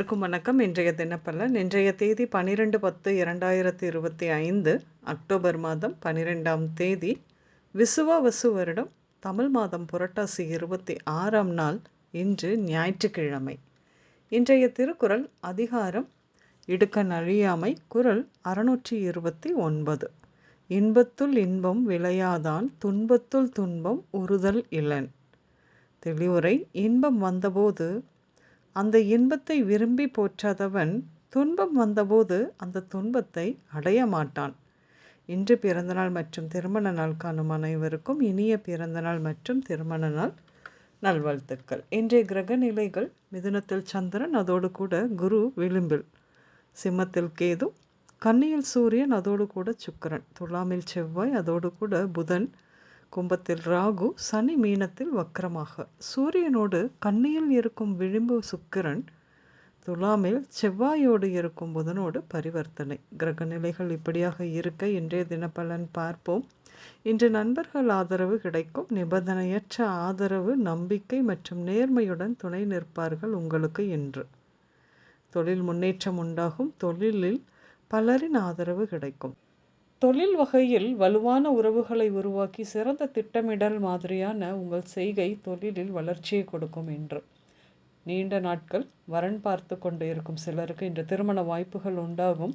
அனைவருக்கும் வணக்கம். இன்றைய தினப்பலன் இன்றைய தேதி பன்னிரெண்டு பத்து இரண்டாயிரத்தி இருபத்தி ஐந்து அக்டோபர் மாதம் பனிரெண்டாம் தேதி விசுவாவசு வருடம் தமிழ் மாதம் புரட்டாசி இருபத்தி ஆறாம் நாள் இன்று ஞாயிற்றுக்கிழமை. இன்றைய திருக்குறள் அதிகாரம் இடுக்கன் அழியாமை குரல் அறுநூற்றி இருபத்தி ஒன்பது. இன்பத்துள் இன்பம் விளையாதான் துன்பத்துள் துன்பம் உறுதல் இளன் தெளிவுரை இன்பம் வந்தபோது அந்த இன்பத்தை விரும்பி போற்றாதவன் துன்பம் வந்தபோது அந்த துன்பத்தை அடைய மாட்டான். இன்று பிறந்தநாள் மற்றும் திருமண நாள் காணும் அனைவருக்கும் இனிய பிறந்தநாள் மற்றும் திருமண நாள் நல்வாழ்த்துக்கள். இன்றைய கிரக நிலைகள் மிதுனத்தில் சந்திரன் அதோடு கூட குரு விளிம்பில். சிம்மத்தில் கேது கன்னியில் சூரியன் அதோடு கூட சுக்கரன். துலாமில் செவ்வாய் அதோடு கூட புதன் கும்பத்தில் ராகு சனி மீனத்தில் வக்கரமாக. சூரியனோடு கன்னியில் இருக்கும் விளிம்பு சுக்கிரன் துலாமில் செவ்வாயோடு இருக்கும் புதனோடு பரிவர்த்தனை. கிரக நிலைகள் இப்படியாக இருக்க இன்றைய தினப்பலன் பார்ப்போம். இன்று நண்பர்கள் ஆதரவு கிடைக்கும். நிபந்தனையற்ற ஆதரவு நம்பிக்கை மற்றும் நேர்மையுடன் துணை நிற்பார்கள் உங்களுக்கு இன்று. தொழில் முன்னேற்றம் உண்டாகும். தொழிலில் பலரின் ஆதரவு கிடைக்கும். தொழில் வகையில் வலுவான உறவுகளை உருவாக்கி சிறந்த திட்டமிடல் மாதிரியான உங்கள் செய்கை தொழிலில் வளர்ச்சியை கொடுக்கும் என்று. நீண்ட நாட்கள் வரன் பார்த்து கொண்டு இருக்கும் சிலருக்கு இன்று திருமண வாய்ப்புகள் உண்டாகும்.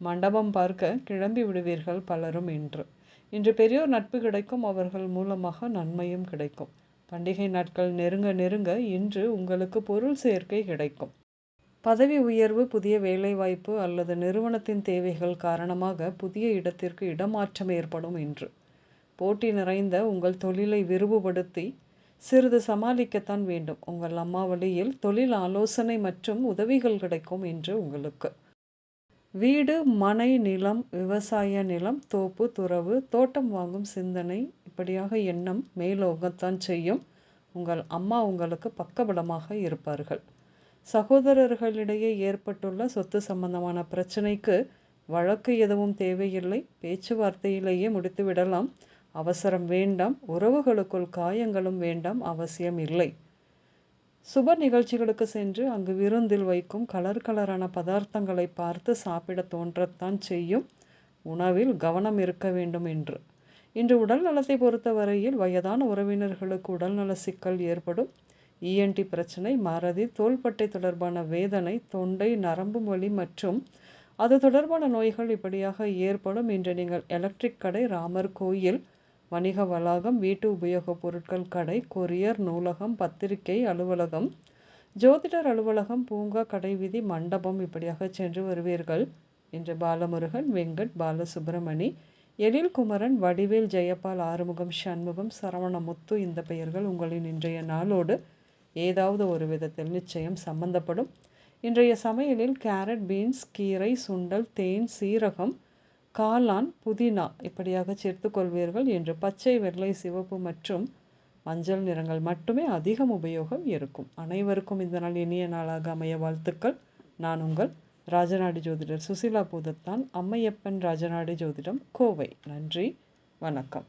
மண்டபம் பார்க்க கிளம்பி விடுவீர்கள் பலரும் இன்று. இன்று பெரியோர் நட்பு கிடைக்கும் அவர்கள் மூலமாக நன்மையும் கிடைக்கும். பண்டிகை நாட்கள் நெருங்க நெருங்க இன்று உங்களுக்கு பொருள் சேர்க்கை கிடைக்கும். பதவி உயர்வு புதிய வேலைவாய்ப்பு அல்லது நிறுவனத்தின் தேவைகள் காரணமாக புதிய இடத்திற்கு இடமாற்றம் ஏற்படும் என்று. போட்டி நிறைந்த உங்கள் தொழிலை விரிவுபடுத்தி சிறிது சமாளிக்கத்தான் வேண்டும். உங்கள் அம்மா வழியில் தொழில் ஆலோசனை மற்றும் உதவிகள் கிடைக்கும் என்று உங்களுக்கு. வீடு மனை நிலம் விவசாய நிலம் தோப்பு துறவு தோட்டம் வாங்கும் சிந்தனை இப்படியாக எண்ணம் மேலோகத்தான் செய்யும் உங்கள் அம்மா உங்களுக்கு பக்கபலமாக இருப்பார்கள். சகோதரர்களிடையே ஏற்பட்டுள்ள சொத்து சம்பந்தமான பிரச்சனைக்கு வழக்கு எதுவும் தேவையில்லை. பேச்சுவார்த்தையிலேயே முடித்துவிடலாம். அவசரம் வேண்டாம். உறவுகளுக்குள் காயங்களும் வேண்டாம். அவசியம் இல்லை. சுப நிகழ்ச்சிகளுக்கு சென்று அங்கு விருந்தில் வைக்கும் கலர் கலரான பதார்த்தங்களை பார்த்து சாப்பிட தோன்றத்தான் செய்யும். உணவில் கவனம் இருக்க வேண்டும் என்று. இன்று உடல் நலத்தை பொறுத்தவரையில் வயதான உறவினர்களுக்கு உடல்நல சிக்கல் ஏற்படும். இஎன்டி பிரச்சனை மறதி தோள்பட்டை தொடர்பான வேதனை தொண்டை நரம்பு வலி மற்றும் அது தொடர்பான நோய்கள் இப்படியாக ஏற்படும் இன்று நீங்கள் எலக்ட்ரிக் கடை ராமர் கோயில் வணிக வளாகம் வீட்டு உபயோகப் பொருட்கள் கடை கொரியர் நூலகம் பத்திரிகை அலுவலகம் ஜோதிடர் அலுவலகம் பூங்கா கடைவீதி மண்டபம் இப்படியாக சென்று வருவீர்கள். இன்று பாலமுருகன் வெங்கட் பாலசுப்பிரமணி எழில் குமரன் வடிவேல் ஜெயபால் ஆறுமுகம் சண்முகம் சரவணமுத்து இந்த பெயர்கள் உங்களின் இன்றைய நாளோடு ஏதாவது ஒரு விதத்தில் நிச்சயம் சம்பந்தப்படும். இன்றைய சமையலில் கேரட் பீன்ஸ் கீரை சுண்டல் தேன் சீரகம் காளான் புதினா இப்படியாக சேர்த்துக்கொள்வீர்கள் என்று பச்சை வெள்ளை சிவப்பு மற்றும் மஞ்சள் நிறங்கள் மட்டுமே அதிகம் உபயோகம் இருக்கும். அனைவருக்கும் இந்த நாள் இனிய நாளாக அமைய வாழ்த்துக்கள். நான் உங்கள் ராஜநாடி ஜோதிடர் சுசிலா பூதத்தான் அம்மையப்பன் ராஜநாடி ஜோதிடம் கோவை. நன்றி வணக்கம்.